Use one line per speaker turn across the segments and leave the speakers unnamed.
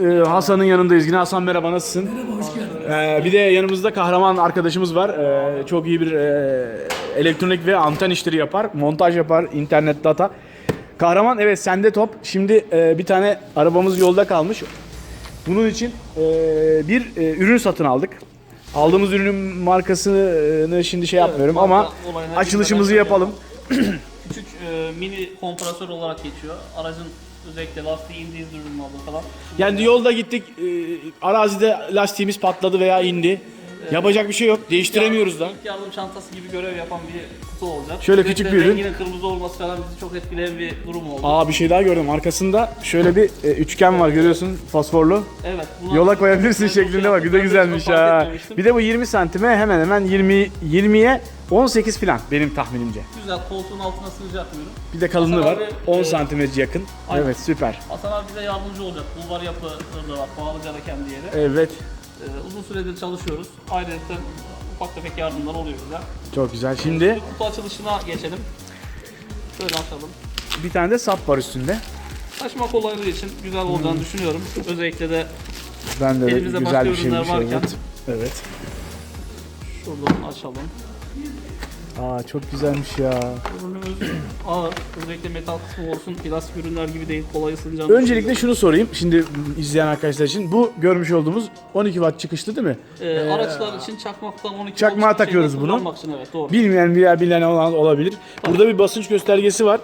e, Hasan'ın yanındayız. Yine Hasan merhaba nasılsın? Merhaba hoş geldin. bir de yanımızda kahraman arkadaşımız var. Ee, çok iyi bir e, elektronik ve anten işleri yapar. Montaj yapar, internet data. Kahraman evet sende top. Şimdi e, bir tane arabamız yolda kalmış. Bunun için e, bir e, ürün satın aldık. Aldığımız ürünün markasını şimdi şey yapmıyorum
marka
ama
olayına
açılışımızı
girmeden
yapalım.
Küçük e, mini kompresör olarak geçiyor. Aracın özellikle lastiği indiği durum oldu falan.
Yani yolda gittik, e, arazide lastiğimiz patladı veya indi. Yapacak bir şey yok. Değiştiremiyoruz da.
İlk yardım çantası gibi görev yapan bir kutu olacak.
Şöyle küçük bir ürün.
Renginin kırmızı olması falan bizi çok etkileyen bir durum oldu.
Aa bir şey daha gördüm. Arkasında şöyle bir e, üçgen var görüyorsun fosforlu.
Evet. buna-
Yola koyabilirsin
Ben
şeklinde bak. Bir de
yaptım, ben
güzelmiş
fark
ha.
etmemiştim.
Bir de bu 20 santime hemen hemen 20 20'ye 18 falan benim tahminimce.
Güzel koltuğun altına sığacak mı ürün?
Bir de kalınlığı
Hasan
var.
abi,
10
e,
santimetre yakın.
aynen.
Evet süper.
Hasan abi bize yardımcı olacak. Bulvar yapı da var. Bağlıca'da kendi yeri.
Evet.
Ee, uzun süredir çalışıyoruz. Ayrıca ufak tefek yardımlar oluyor bize.
Çok güzel. Şimdi
Kutu açılışına geçelim. Şöyle açalım.
bir tane de sap var üstünde.
Taşıma kolaylığı için güzel olacağını düşünüyorum. Özellikle de
Ben de
Elimizde
güzel
başka
bir şeymiş.
ürünler varken.
Evet. Evet.
şuradan açalım.
Aa çok güzelmiş ya.
Ürünümüz ağır. Özellikle metal kısmı olsun. Plastik ürünler gibi değil. Kolay ısınacağını
Öncelikle şunu sorayım. Şimdi izleyen arkadaşlar için bu görmüş olduğumuz 12 watt çıkışlı değil mi?
Ee, araçlar için çakmaktan 12
Çakmağa
volt
takıyoruz
şeyde
bunu.
kullanmak için evet doğru.
Bilmeyen veya bilen olan olabilir. Burada bir basınç göstergesi var.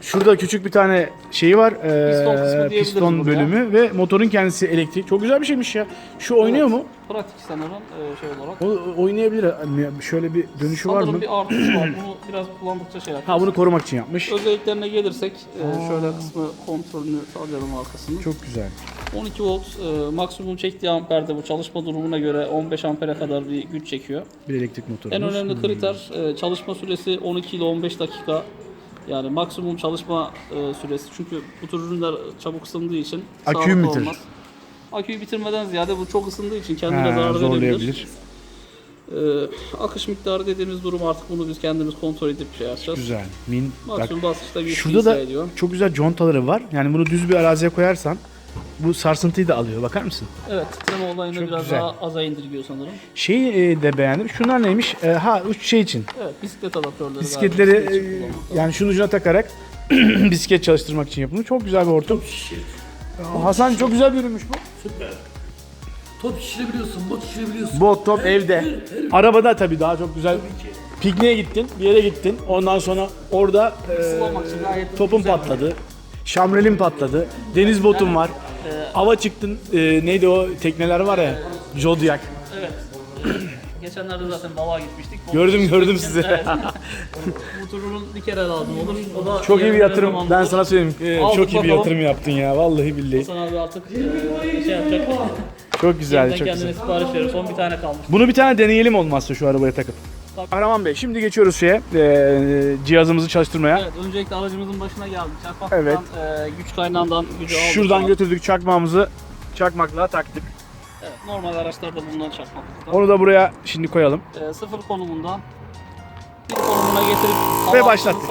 Şurada küçük bir tane şeyi var. ee,
Piston kısmı diyebiliriz
piston
buraya.
bölümü ve motorun kendisi elektrik. Çok güzel bir şeymiş ya. Şu oynuyor mu?
Pratik sanırım e, şey olarak.
O oynayabilir. Hani Şöyle bir dönüşü var
Sanırım
mı?
bir artısı var. Bunu biraz kullandıkça şey yapıyor.
Ha bunu korumak için yapmış.
Özelliklerine gelirsek e, şöyle kısmı kontrolünü sağlayalım arkasını.
Çok güzel.
12 volt e, maksimum çektiği amperde bu çalışma durumuna göre 15 ampere kadar bir güç çekiyor.
Bir elektrik motoru.
En önemli kriter e, çalışma süresi 12 ile 15 dakika. Yani maksimum çalışma e, süresi. Çünkü bu tür ürünler çabuk ısındığı için
Aküyü
sağlıklı
mü bitirir?
olmaz. Aküyü bitirmeden ziyade bu çok ısındığı için kendine zarar verebilir.
zorlayabilir.
E, akış miktarı dediğimiz durum artık bunu biz kendimiz kontrol edip şey yapacağız.
Güzel. Min. Bak,
Maksimum basınçta güç
şurada da
ediyor.
çok güzel contaları var. Yani bunu düz bir araziye koyarsan bu sarsıntıyı da alıyor. Bakar mısın?
Evet, titreme olayını
Çok
biraz
güzel.
daha aza indirgiyor sanırım.
Şeyi e, de beğendim. Şunlar neymiş? E, ha üç şey için.
Evet, bisiklet adaptörleri.
Bisikletleri
galiba bisiklet için
e, yani şunun ucuna takarak bisiklet çalıştırmak için yapılmış. Çok güzel bir hortum. Hasan çok güzel bir ürünmüş bu.
Top şişirebiliyorsun, bot şişirebiliyorsun.
Bot top evde. Arabada tabii daha çok güzel. Pikniğe gittin, bir yere gittin. Ondan sonra orada e, topun patladı. Şamrelin patladı. Deniz botun var. Ava çıktın. e, neydi o tekneler var ya. Zodiac.
Evet. Geçenlerde zaten balığa gitmiştik. Balık
Gördüm gördüm sizi.
evet. Bu turun bir kere lazım olur. O da
Çok iyi bir
yarın
yatırım.
zaman
Ben
olur.
sana söyleyeyim. e, çok iyi bir
bakalım.
yatırım yaptın ya. Vallahi billahi.
Hasan abi artık e, şey yapacak.
Çok güzel,
Yeniden
çok
kendine
güzel.
sipariş verir. Son bir tane kalmış.
Bunu bir tane deneyelim olmazsa şu arabaya takıp.
Tabii.
Kahraman Bey şimdi geçiyoruz şeye e, cihazımızı çalıştırmaya.
Evet, öncelikle aracımızın başına geldik. Çakmaktan
Evet.
e, güç kaynağından gücü aldık.
Şuradan
falan.
götürdük çakmağımızı çakmakla taktık.
Evet, normal araçlarda bulunan çakmaklıktan.
Onu da buraya şimdi koyalım.
E, sıfır konumundan bir konumuna getirip
Ve başlattık.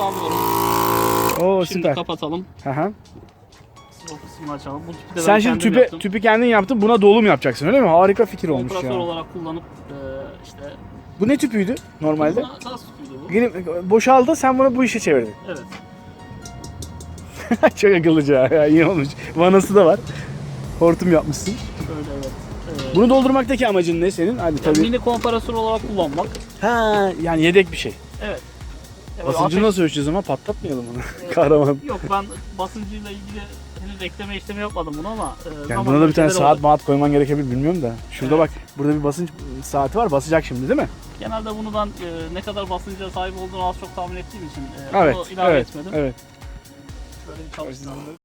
Oo
Şimdi
süper.
kapatalım. Tüpü de
Sen şimdi tüpe,
yaptım.
tüpü kendin yaptın. Buna dolum yapacaksın öyle mi? Harika fikir olmuş
Kompresör
ya.
olarak kullanıp e, işte
Bu ne tüpüydü normalde?
Buna tas tüpüydü bu.
Gelip boşaldı sen bunu bu işe çevirdin.
Evet.
Çok akıllıca ya iyi olmuş. Vanası da var. Hortum yapmışsın.
Şöyle evet. E,
Bunu doldurmaktaki amacın ne senin? Hadi tabii.
mini kompresör olarak kullanmak.
Ha yani yedek bir şey.
Evet. Evet,
Basıncı
ateş-
nasıl ölçeceğiz ama patlatmayalım onu. Kahraman.
Yok ben basıncıyla ilgili henüz ekleme işlemi yapmadım bunu ama e,
Yani buna da bir tane saat
oldu.
maat koyman gerekebilir bilmiyorum da. Şurada
Evet.
bak burada bir basınç saati var basacak şimdi değil mi?
Genelde bunu ben e, ne kadar basınca sahip olduğunu az çok tahmin ettiğim için e,
Evet.
ilave
Evet.
etmedim.
Evet.
Şöyle bir çalıştıralım.